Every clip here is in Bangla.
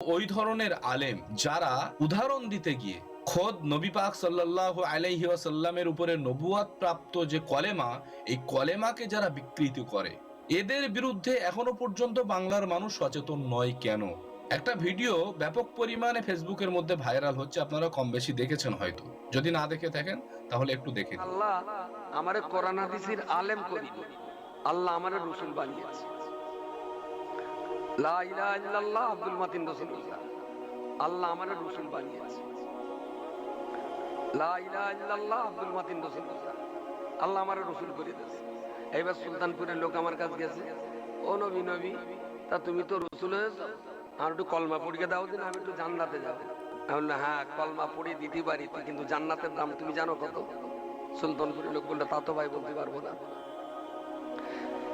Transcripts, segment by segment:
ওই ধরনের আলেম যারা উদাহরণ দিতে গিয়ে খোদ নবী পাক সাল্লাহ আলাইহি ওয়াসাল্লামের উপরে নবুয়াত প্রাপ্ত যে কলেমা, এই কলেমাকে যারা বিকৃতি করে, এদের বিরুদ্ধে এখনও পর্যন্ত বাংলার মানুষ সচেতন নয় কেন? একটা ভিডিও ব্যাপক পরিমাণে ফেসবুকের মধ্যে ভাইরাল হচ্ছে, আপনারা কম বেশি দেখেছেন হয়তো। যদি না দেখে থাকেন, তাহলে একটু দেখে। আল্লাহ আমারে কোরআন হাদিসের আলেম করি আল্লাহ আমারে রসুল বানিয়েছে। এইবার সুলতানপুরের লোক আমার কাছে গেছে, ও নবী নবী, তা তুমি তো রসুল হয়েছো। আর একটু কলমা পড়িয়ে দাও দিন, আমি একটু জান্নাতে যাব। আমি বললাম হ্যাঁ কলমা পড়িয়ে দিতে পারি কিন্তু জান্নাতের দাম, তুমি জানো কত? সুলতানপুরের লোক বলল, তা তো ভাই বলতে পারব না।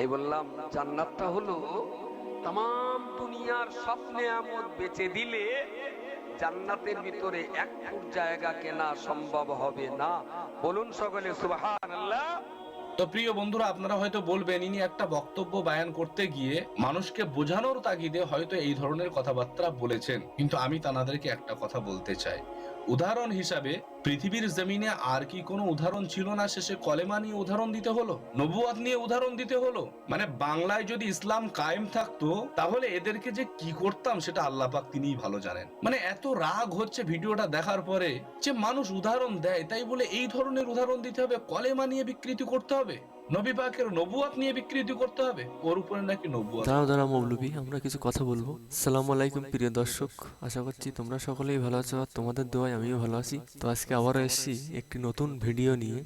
এই বললাম, জান্নাতটা হলো তাম দুনিয়ার স্বপ্নে আমদ বেচে দিলে জান্নাতের ভিতরে এক ফুট জায়গা কেনা সম্ভব হবে না। বলুন সকলে, সুবহানাল্লাহ। তো প্রিয় বন্ধুরা, আপনারা হয়তো বলবেন, ইনি একটা বক্তব্য বায়ান করতে গিয়ে মানুষকে বোঝানোর তাগিদে হয়তো এই ধরনের কথাবার্তা বলেছেন। কিন্তু আমি তানাদেরকে একটা কথা বলতে চাই। উদাহরণ হিসাবে, পৃথিবীর জমিনে আর কি কোনো উদাহরণ ছিল না? শেষে কলেমা নিয়ে উদাহরণ দিতে হলো? নবুয়াত নিয়ে উদাহরণ দিতে হলো? মানে বাংলায় যদি ইসলাম কায়েম থাকতো, তাহলে এদেরকে যে কি করতাম সেটা আল্লাহ পাক তিনিই ভালো জানেন। মানে এত রাগ হচ্ছে ভিডিওটা দেখার পরে যে মানুষ উদাহরণ দেয়, তাই বলে এই ধরনের উদাহরণ দিতে হবে, কলেমা নিয়ে বিকৃতি করতে হবে? নবী পাকের নবুয়াত নিয়ে বিকৃতি করতে হবে? ওর উপরে নাকি নবুয়াত? দাঁড়াও দাঁড়াও মৌলবী আমরা কিছু কথা বলব। সালামু আলাইকুম, প্রিয় দর্শক। আশা করছি তোমরা সকলেই ভালো আছো আর তোমাদের দোয়ায় আমিও ভালো আছি। তো আজকে আবারও এসেছি একটি নতুন ভিডিও নিয়ে।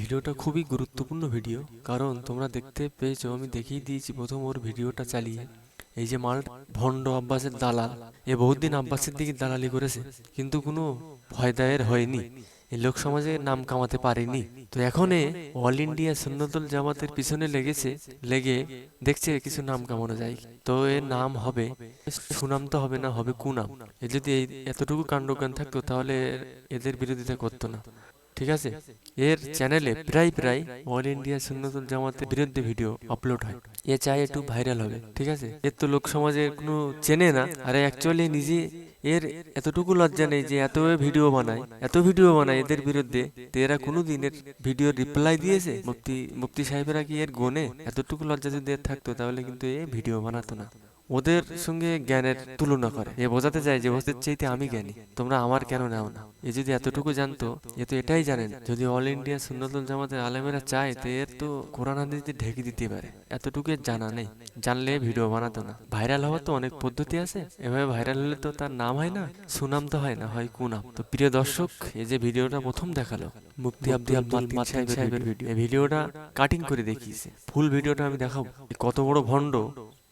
ভিডিওটা খুবই গুরুত্বপূর্ণ ভিডিও, কারণ তোমরা দেখতে পেয়েছ, আমি দেখিয়ে দিয়েছি প্রথম ওর ভিডিওটা চালিয়ে। এই যে মাল, ভণ্ড আব্বাসের দালাল, এ বহুদিন আব্বাসের দিকে দালালি করেছে, কিন্তু কোনো ফয়দায়ের হয়নি। এই লোক সমাজে নাম কামাতে পারেনি। তো এখন অল ইন্ডিয়া সুন্নতুল জামাতের পিছনে লেগেছে, লেগে দেখছে কিছু নাম কামানো যায়। তো এর নাম হবে, সুনাম তো হবে না, হবে কুনাম। এ যদি এই এতটুকু কাণ্ডজ্ঞান থাকতো, তাহলে এদের বিরোধিতা করতো না। ঠিক আছে? এর চ্যানেলে প্রায় প্রায় অল ইন্ডিয়া সুন্নতুল জামাতের বিরুদ্ধে ভিডিও আপলোড হয়। এ চাই একটু ভাইরাল হবে। ঠিক আছে? এর তো লোক সমাজে কোনো চেনে না। আর অ্যাকচুয়ালি নিজে এর এতটুকু লজ্জা নেই যে এত ভিডিও বানায়, এত ভিডিও বানায় এদের বিরুদ্ধে এরা কোনো দিনের ভিডিও রিপ্লাই দিয়েছে? মুফতি মুফতি সাহেবেরা কি এর গোনে? এতটুকু লজ্জা যদি এর থাকতো, তাহলে কিন্তু এ ভিডিও বানাতো না। ওদের সঙ্গে জ্ঞানের তুলনা করে। এ বোঝাতে চায় যে ওদের চাইতে আমি জ্ঞানী। তোমরা আমার কেন নাও না? এ যদি এতটুকু জানতো এ তো এটাই জানেন। যদি অল ইন্ডিয়া সুন্নতুল জামাতের আলেমেরা চায় তো এর তো কোরআন হাদিসে ঢেকে দিতে পারে। এতটুকু জানা নেই। জানলে ভিডিও বানাতো না। ভাইরাল হওয়ার তো অনেক পদ্ধতি আছে। এভাবে ভাইরাল হলে তো তার নাম হয় না সুনাম তো হয় না হয় কুনাম। তো প্রিয় দর্শক এই যে ভিডিওটা প্রথম দেখাল মুফতি আব্দুল আব্দুল সাহেবের ভিডিও। এই ভিডিওটা কাটিং করে দেখিয়েছে। ফুল ভিডিওটা আমি দেখাবো। কত বড় ভণ্ড।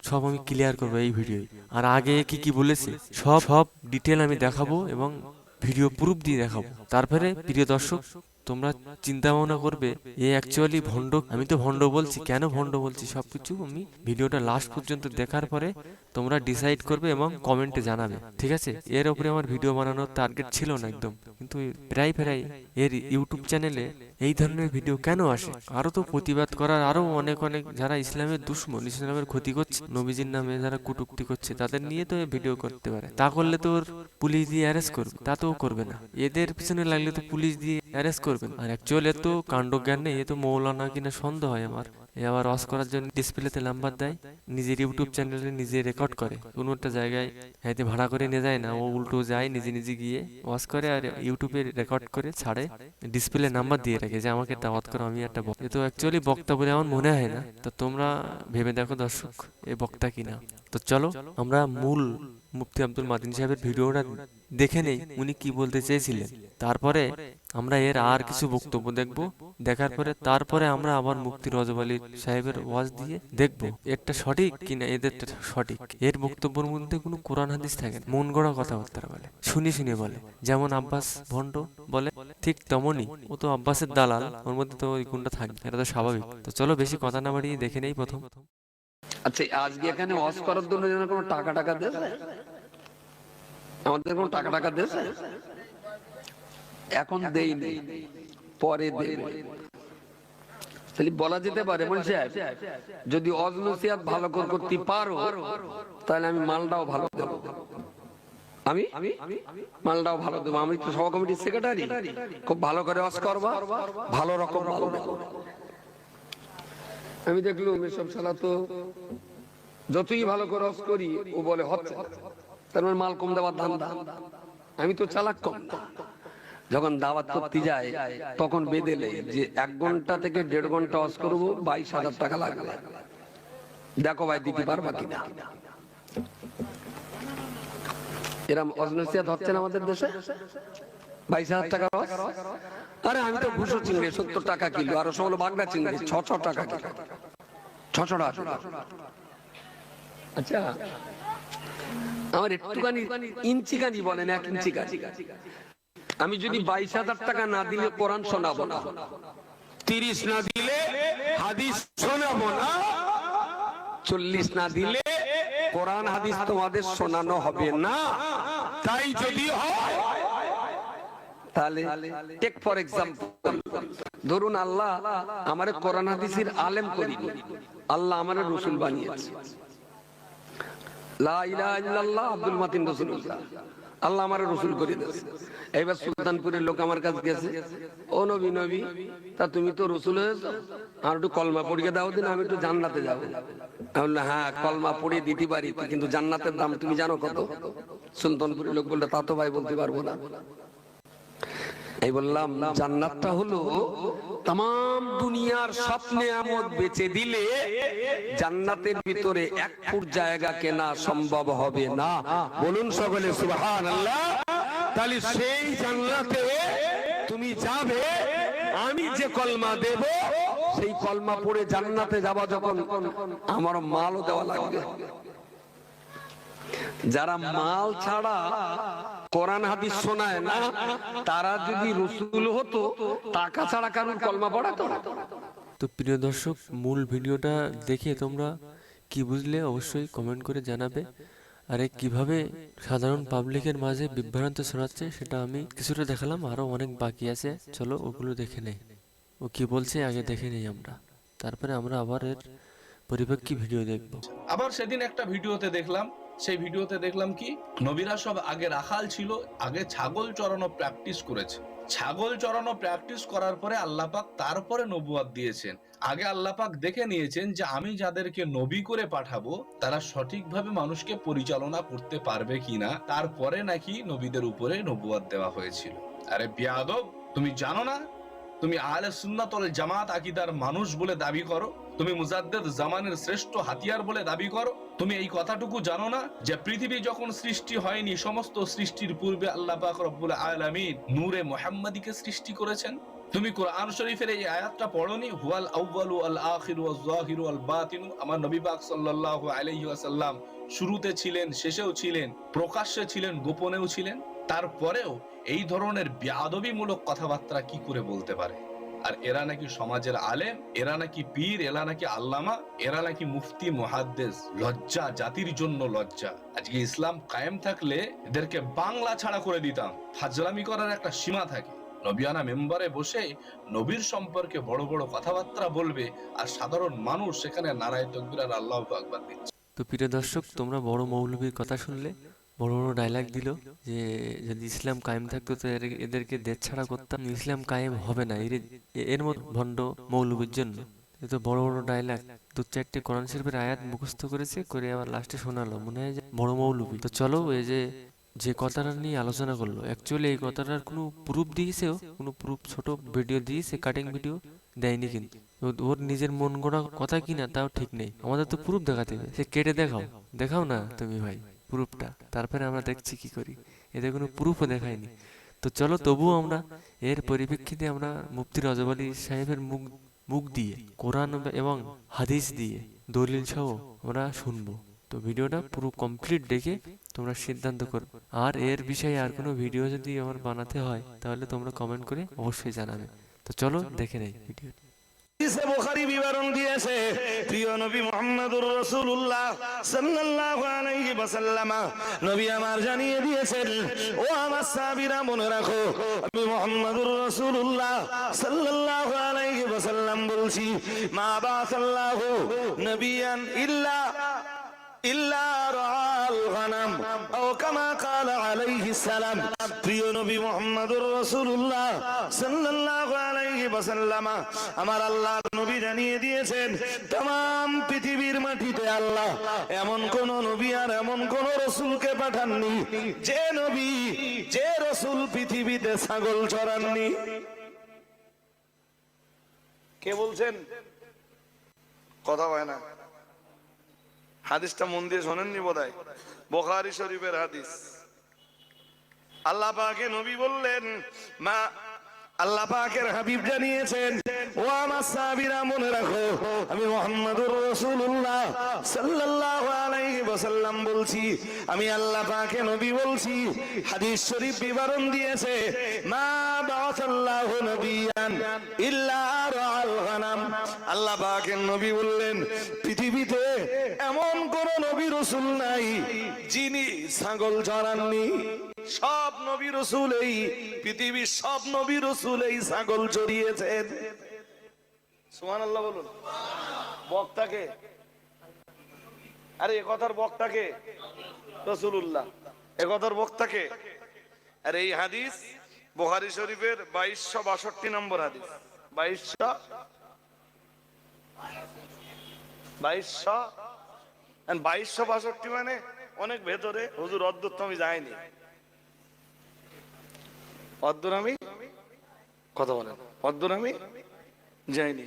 সব আমি ক্লিয়ার করব এই ভিডিও আর আগে কি কি বলেছে, সব সব ডিটেল আমি দেখাবো এবং ভিডিও প্রুফ দিয়ে দেখাবো। তারপরে প্রিয় দর্শক, তোমরা চিন্তা ভাবনা করবে, এ অ্যাকচুয়ালি ভণ্ড, আমি তো ভণ্ড বলছি, কেন ভণ্ড বলছি সব কিছু আমি ভিডিওটা লাস্ট পর্যন্ত দেখার পরে তোমরা ডিসাইড করবে এবং কমেন্টে জানাবে, ঠিক আছে? এর উপরে আমার ভিডিও বানানোর টার্গেট ছিল না একদম। কিন্তু প্রায় প্রায় এর ইউটিউব চ্যানেলে এই ধরনের ভিডিও কেন আসে? আরও তো প্রতিবাদ করার আরও অনেক অনেক যারা ইসলামের দুশ্মন, ইসলামের ক্ষতি করছে, নবীজির নামে যারা কুটুক্তি করছে, তাদের নিয়ে তো ভিডিও করতে পারে। তা করলে তো পুলিশ দিয়ে অ্যারেস্ট করবে, তা তো করবে না। এদের পিছনে লাগলে তো পুলিশ দিয়ে অ্যারেস্ট করবে আর অ্যাকচুয়ালি এত কাণ্ড জ্ঞান নেই, এ তো মৌলানা কিনা সন্দেহ হয় আমার। আবার অস করার জন্য ডিসপ্লেতে নাম্বার দেয়, নিজের ইউটিউব চ্যানেলে নিজে রেকর্ড করে। কোনো একটা জায়গায় ভাড়া করে নিয়ে যায় না, ও উল্টো যায় নিজে নিজে গিয়ে ওয়াশ করে আর ইউটিউবে রেকর্ড করে ছাড়ে ডিসপ্লে নাম্বার দিয়ে রাখে যে, আমাকে দাওয়াত করো, আমি একটা বক্তা তো অ্যাকচুয়ালি বক্তা বলে আমার মনে হয় না। তো তোমরা ভেবে দেখো দর্শক, এ বক্তা কিনা। তো চলো আমরা মূল মুফতি আব্দুল মাদিন সাহেবের ভিডিওটা দেখে নেই উনি কি বলতে চেয়েছিলেন। তারপরে আমরা এর আর কিছু বক্তব্য দেখব। দেখার পরে তারপরে আমরা আবার মুফতি রজব আলী সাহেবের ওয়াজ দিয়ে দেখব এরটা সঠিক কিনা এদেরটা সঠিক। এর বক্তব্যের মধ্যে কোনো কোরআন হাদিস থাকে না। মন গড়া কথাবার্তা বলে শুনি শুনে বলে। যেমন আব্বাস ভণ্ড বলে ঠিক তেমনই। ও তো আব্বাসের দালাল ওর মধ্যে তো ওই গুণটা থাকবে এটা তো স্বাভাবিক। তো চলো বেশি কথা না বাড়িয়ে দেখে নেই। প্রথম প্রথম আচ্ছা আজকে এখানে ওয়াজ করার জন্য যেন কোনো টাকা টাকা দেছে আমাদের কোনো টাকা টাকা দেছে এখন দেই পরে দেবে। তাহলে বলা যেতে পারে সাহেব যদি অজনসিয়াত ভালো করে করতে পারো তাহলে আমি মালটাও ভালো দেবো। আমি? মালটাও ভালো দেবো। আমি তো সভা কমিটির সেক্রেটারি খুব ভালো করে ওয়াজ করবা। ভালো রকম দেবো। আমি দেখলাম এসব শালা তো যতই ভালো করে ওয়াজ করি, ও বলে হচ্ছে তার মানে মাল কম দেওয়ার ধান্দা। আমি তো চালাক কম। যখন দাওয়াত করতে যায় তখন নেই যে এক ঘণ্টা থেকে দেড় ঘণ্টা অস করব, বাইশ হাজার টাকা লাগবে। দেখো ভাই, দিতে পারবা কিনা? এরম অজনসিয়াত হচ্ছে না আমাদের দেশে? বাইশ হাজার টাকা রস আরে, আমি তো ঘুষো চিংড়ি, সত্তর টাকা কিলো, আর ওসব হলো বাগদা চিংড়ি ছ ছ টাকা কিলো। ছ ছ টাকা আচ্ছা আমার একটুখানি ইঞ্চি কানি বলেন, এক ইঞ্চি আমি যদি বাইশ হাজার টাকা না দিলে কোরআন শোনাবো না, তিরিশ না দিলে হাদিস শোনাবো না, চল্লিশ না দিলে কোরআন হাদিস তোমাদের শোনানো হবে না। তাই যদি হয় তাহলে টেক ফর এক্সাম্পল ধরুন আল্লাহ কোরআন হাদিসের আলেম করি আল্লাহ রসুল বানিয়েছে। লা ইলাহা ইল্লাল্লাহ আব্দুল মাতিন রাসূলুল্লাহ। আল্লাহ রসুল করে দিয়েছে। সুলতানপুরের লোক আমার কাছে গেছে, ও নবী নবী, তা তুমি তো রসুল হয়েছো আর একটু কলমা পড়িয়ে দাও দিন, আমি একটু জান্নাতে যাব। হ্যাঁ কলমা পড়িয়ে দিতে পারি, কিন্তু জান্নাতের দাম তুমি জানো কত? সুলতানপুরের লোক বললে, তা তো ভাই বলতে পারব না। এই বললাম, জান্নাতটা হলো তাম দুনিয়ার স্বপ্নে নেয়ামত বেচে দিলে জান্নাতের ভিতরে এক ফুট জায়গা কেনা সম্ভব হবে না। বলুন সকলে আল্লাহ তাহলে সেই জান্নাতে তুমি যাবে, আমি যে কলমা দেব, সেই কলমা পড়ে জান্নাতে যাবা যখন, আমার মালও দেওয়া লাগবে। যারা মাল ছাড়া কোরআন হাদিস শোনায় না তারা যদি রসুল হতো টাকা ছাড়া কারণ কলমা পড়াতো? তো প্রিয় দর্শক মূল ভিডিওটা দেখে তোমরা কি বুঝলে অবশ্যই কমেন্ট করে জানাবে। আর এ কীভাবে সাধারণ পাবলিকের মাঝে বিভ্রান্ত ছড়াচ্ছে সেটা আমি কিছুটা দেখালাম আরও অনেক বাকি আছে। চলো ওগুলো দেখে নেই। ও কি বলছে আগে দেখে নেই আমরা। তারপরে আমরা আবার এর পরিপ্রেক্ষী ভিডিও দেখব। আবার সেদিন একটা ভিডিওতে দেখলাম সেই ভিডিওতে দেখলাম কি? নবীরা সব আগে রাখাল ছিল, আগে ছাগল চড়ানো প্র্যাকটিস করেছে। ছাগল চড়ানো প্র্যাকটিস করার পরে আল্লাপাক তারপরে নবুয়াদ দিয়েছেন। আগে আল্লাপাক দেখে নিয়েছেন যে আমি যাদেরকে নবী করে পাঠাবো, তারা সঠিকভাবে মানুষকে পরিচালনা করতে পারবে কিনা, তারপরে নাকি নবীদের উপরে নবুয়াদ দেওয়া হয়েছিল। আরে বিয়াদব, তুমি জানো না? তুমি আহলে সুন্নাত ওয়াল জামাত আকীদার মানুষ বলে দাবি করো। তুমি মুজাদ্দেদ জামানের শ্রেষ্ঠ হাতিয়ার বলে দাবি করো। তুমি এই কথাটুকু জানো না যে পৃথিবী যখন সৃষ্টি হয়নি, সমস্ত সৃষ্টির পূর্বে আল্লাহ পাক রব্বুল আলামিন নূরে মুহাম্মাদিকে সৃষ্টি করেছেন। তুমি কোরআন শরীফের এই আয়াতটা পড়নি, হুয়াল আউয়ালু আল আখিরু ওয়াজ জাহিরু আল বাতিনু। আমার নবী পাক সাল্লাল্লাহু আলাইহি ওয়াসাল্লাম শুরুতে ছিলেন, শেষেও ছিলেন, প্রকাশ্যে ছিলেন, গোপনেও ছিলেন। তারপরেও এই ধরনের বেয়াদবিমূলক কথাবার্তা কি করে বলতে পারে? আর এরা নাকি সমাজের আলেম, এরা নাকি পীর, এরা নাকি আল্লামা, এরা নাকি মুফতি, মুহাদ্দেস, লজ্জা, জাতির জন্য লজ্জা। আজকে ইসলাম কায়েম থাকলে এদেরকে বাংলা ছাড়া করে দিতাম। ফাজলামি করার একটা সীমা থাকে। নবিয়ানা মেম্বারে বসে নবীর সম্পর্কে বড় বড় কথাবার্তা বলবে আর সাধারণ মানুষ সেখানে নারায় তকবির আর আল্লাহ আকবার দিচ্ছে। তো প্রিয় দর্শক, তোমরা বড় মৌলবীর কথা শুনলে? বড় বড় ডায়লগ দিল যে যদি ইসলাম কায়েম থাকতো তো এদেরকে দেশ ছাড়া করতাম। ইসলাম কায়েম হবে না। এর মতো ভণ্ড মৌলবীর জন্য। বড় বড় ডায়লগ দু চারটে কোরআন আয়াত মুখস্থ করেছে, করে আবার লাস্টে শোনালো। মনে হয় বড় মৌলবী। তো চলো এই যে যে কথাটা নিয়ে আলোচনা করল। অ্যাকচুয়ালি এই কথাটার কোনো প্রুফ দিয়েছেও? কোনো প্রুফ ছোট ভিডিও দিয়েছে? কাটিং ভিডিও দেয়নি কিন্তু। ওর নিজের মন গড়া কথা কিনা তাও ঠিক নেই। আমাদের তো প্রুফ দেখাতে হবে। সে কেটে দেখাও। দেখাও না তুমি ভাই। প্রুফটা। তারপরে আমরা দেখছি কি করি। এতে কোনো প্রুফও দেখায়নি। তো চলো তবুও আমরা এর পরিপ্রেক্ষিতে আমরা মুফতি রজব আলী সাহেবের মুখ মুখ দিয়ে, কোরআন এবং হাদিস দিয়ে দলিল সহ আমরা শুনব। তো ভিডিওটা পুরো কমপ্লিট দেখে তোমরা সিদ্ধান্ত করো। আর এর বিষয়ে আর কোনো ভিডিও যদি আমার বানাতে হয়, তাহলে তোমরা কমেন্ট করে অবশ্যই জানাবে। তো চলো দেখে নেই ভিডিও হাদিসে বুখারী বিবরণ দিয়েছে, প্রিয় নবী মুহাম্মদুর রাসূলুল্লাহ সাল্লাল্লাহু আলাইহি ওয়াসাল্লাম, নবী আমার জানিয়ে দিয়েছেন, ও আমার সাহাবীরা, মনে রাখো, আমি মুহাম্মদুর রাসূলুল্লাহ সাল্লাল্লাহু আলাইহি ওয়াসাল্লাম বলছি, মা বাসাল্লাহু নবিয়ান ইল্লা ইল্লা রাআল গানাম আও কামা ক্বালা আলাইহিস সালাম প্রিয় নবী মুহাম্মদুর রাসূলুল্লাহ সাল্লাল্লাহু আলাইহি ওয়াসাল্লাম আমার আল্লাহর নবী জানিয়ে দিয়েছেন तमाम পৃথিবীর মাটিতে আল্লাহ এমন কোন নবী আর এমন কোন রসুলকে পাঠাননি যে নবী যে রসুল পৃথিবীতে ছাগল চড়াননি কে বলছেন কথা হয় না হাদিসটা মন দিয়ে শোনেননি বোধ হয় বোখারি শরীফের হাদিস। আল্লাহ নবী বললেন, মা, আল্লাহ পাকের হাবিব জানিয়েছেন, ও আমার মনে রাখো, আমি মোহাম্মদুর আলাইহি ওয়াসাল্লাম বলছি, আমি নবী বলছি, হাদিস শরীফ বিবরণ দিয়েছে, মা বাআসাল্লাহু নবিয়ান ইল্লা রাআল গানাম। আল্লাহ পাকের নবী বললেন, পৃথিবীতে রাসূল নাই যিনি ছাগল চড়াননি সব নবী রসুল এই পৃথিবীর সব নবী রসুল এই ছাগল চড়িয়েছেন আল্লাহ বলুন। বক্তাকে? আরে কথার বক্তাকে? রসুল্লাহ এ কথার বক্তাকে? আর এই হাদিস বুহারি শরীফের বাইশশো বাষট্টি নম্বর হাদিস। বাইশশো? বাইশশো? বাইশশো বাষট্টি মানে অনেক ভেতরে। হুজুর, অদ্ভুত তো আমি যাইনি। অদ্দুর আমি? কথা বলেন। অদ্দুর আমি? যাইনি।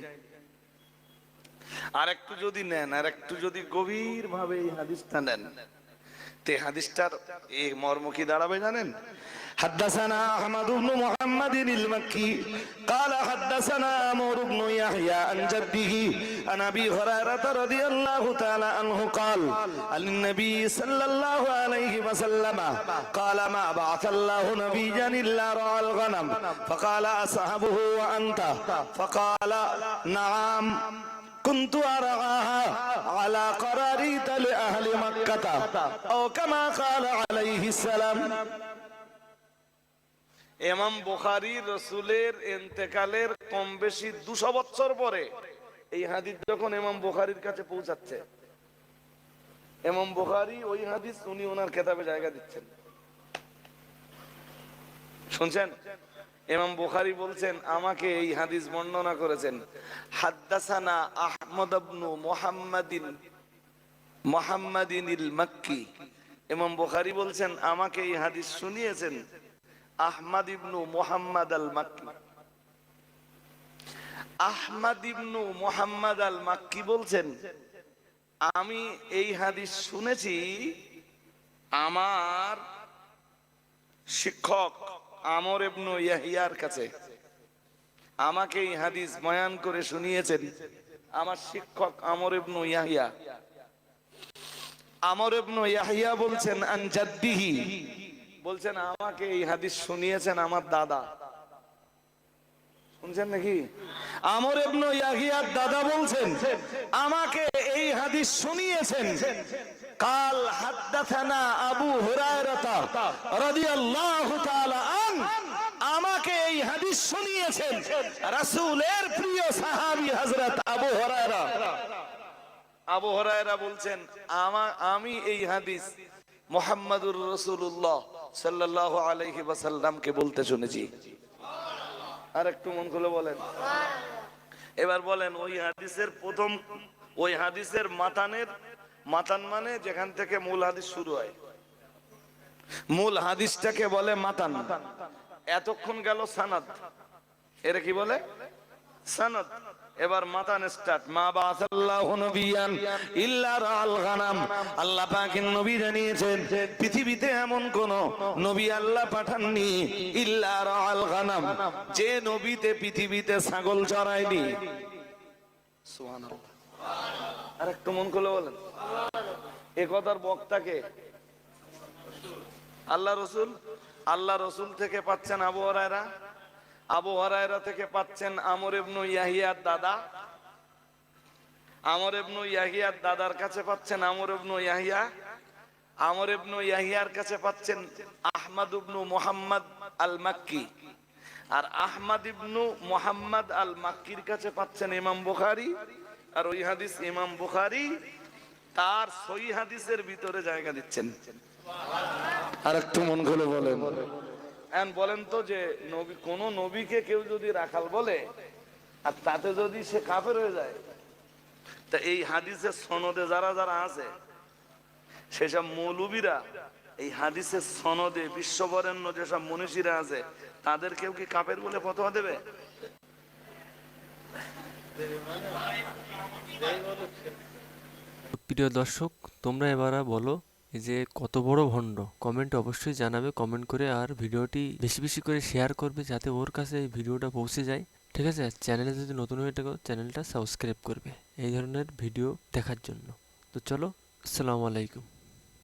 আর একটু যদি নেন, আর একটু যদি গভীর ভাবে এই হাদিসটা নেন। তে হাদিসটার এই মর্ম কি দাঁড়াবে জানেন? حدثنا أحمد بن محمد المكي قال حدثنا عمرو بن يحيى عن جده عن أبي هريرة رضي الله تعالى عنه قال عن النبي صلى الله عليه وسلم قال ما بعث الله نبيا إلا رعى الغنم فقال أصحابه وأنت؟ فقال نعم كنت أرعاها على قراريط لأهل مكة أو كما قال عليه السلام. এমাম বুখারি রসুলের এন্তেকালের কম বেশি দুশো বছর পরে এই হাদিস যখন এমাম বুখারির কাছে পৌঁছাচ্ছে এমাম বুখারি ওই হাদিস উনি ওনার খেতাবে জায়গা দিচ্ছেন। শুনছেন? এমাম বুখারি বলছেন, আমাকে এই হাদিস বর্ণনা করেছেন, হাদ্দাসানা আহমদ ইবনু মুহাম্মাদিন মুহাম্মাদিন ইল মাক্কি। এমাম বুখারী বলছেন, আমাকে এই হাদিস শুনিয়েছেন আহমদ ইবনু মুহাম্মদ আল মাক্কি আহমদ ইবনু মুহাম্মদ আল মাক্কি বলছেন, আমি এই হাদিস শুনেছি, আমার শিক্ষক আমর ইবনু ইয়াহিয়ার কাছে আমাকে এই হাদিস বয়ান করে শুনিয়েছেন, আমার শিক্ষক আমর ইবনু ইয়াহিয়া। আমর ইবনু ইয়াহিয়া বলছেন, আন জাদ্দিহি বলছেন, আমাকে এই হাদিস শুনিয়েছেন আমার দাদা। শুনছেন নাকি? আমর ইবনু ইয়াহিয়ার দাদা বলছেন, আমাকে এই হাদিস শুনিয়েছেন। কাল হাদ্দাথানা আবু হুরায়রাতা রাদিয়াল্লাহু তাআলা আন, আমাকে এই হাদিস শুনিয়েছেন রাসূলের প্রিয় সাহাবী হযরত আবু হুরায়রা। আবু হুরায়রা বলছেন আমি এই হাদিস মুহাম্মাদুর রসুল্লাহ সাল্লাল্লাহু আলাইহি ওয়াসাল্লামকে বলতে শুনেছি। আর একটু মন খুলে বলেন। এবার বলেন, ওই হাদিসের প্রথম, ওই হাদিসের মাতানের, মাতান মানে যেখান থেকে মূল হাদিস শুরু হয়। মূল হাদিসটাকে বলে মাতান। এতক্ষণ গেল সানাদ। এরা কি বলে? সানাদ। এবার মাতান স্টার্ট মা বাসাল্লাহু নবিয়ান ইল্লা রাল গানাম। আল্লাহ পাকের নবী জানিয়েছেন, পৃথিবীতে এমন কোন নবী আল্লাহ পাঠাননি ইল্লা রাল গানাম। যে নবীতে পৃথিবীতে ছাগল চড়ায়নি। সুবহানাল্লাহ। আর একটু মন খুলে বলেন। এ কথার বক্তাকে আল্লাহ রসুল? আল্লাহ রসুল থেকে পাচ্ছেন আবু হরায়রা? আবু হরায়রা থেকে পাচ্ছেন আমর ইবনু ইয়াহিয়ার দাদা। আমর ইবনু ইয়াহিয়ার দাদার কাছে পাচ্ছেন আমর ইবনু ইয়াহিয়া। আমর ইবনু ইয়াহিয়ার কাছে পাচ্ছেন আহমদ ইবনু মুহাম্মদ আল মাক্কি আর আহমদ ইবনু মুহাম্মদ আল মাক্কির কাছে পাচ্ছেন ইমাম বুখারী। আর ওই হাদিস ইমাম বুখারী তার সই হাদিসের ভিতরে জায়গা দিচ্ছেন। আর একটু মন খুলে বলেন। বলেন তো যে নবী, কোন নবীকে কেউ যদি রাখাল বলে, আর তাতে যদি সে কাফের হয়ে যায়, তা এই হাদিসের সনদে যারা যারা আছে, সেসব মৌলবীরা এই হাদিসের সনদে, বিশ্ববরেণ্য যেসব মনীষীরা আছে, তাদের কেউ কি কাপের বলে ফতোয়া দেবে? প্রিয় দর্শক, তোমরা এবার বলো যে কত বড় ভণ্ড কমেন্ট অবশ্যই জানাবে কমেন্ট করে আর ভিডিওটি বেশি বেশি করে শেয়ার করবে যাতে ওর কাছে এই ভিডিওটা পৌঁছে যায়। ঠিক আছে? চ্যানেলে যদি নতুন হয়ে থাকো চ্যানেলটা সাবস্ক্রাইব করবে। এই ধরনের ভিডিও দেখার জন্য। তো চলো, আসসালামু আলাইকুম।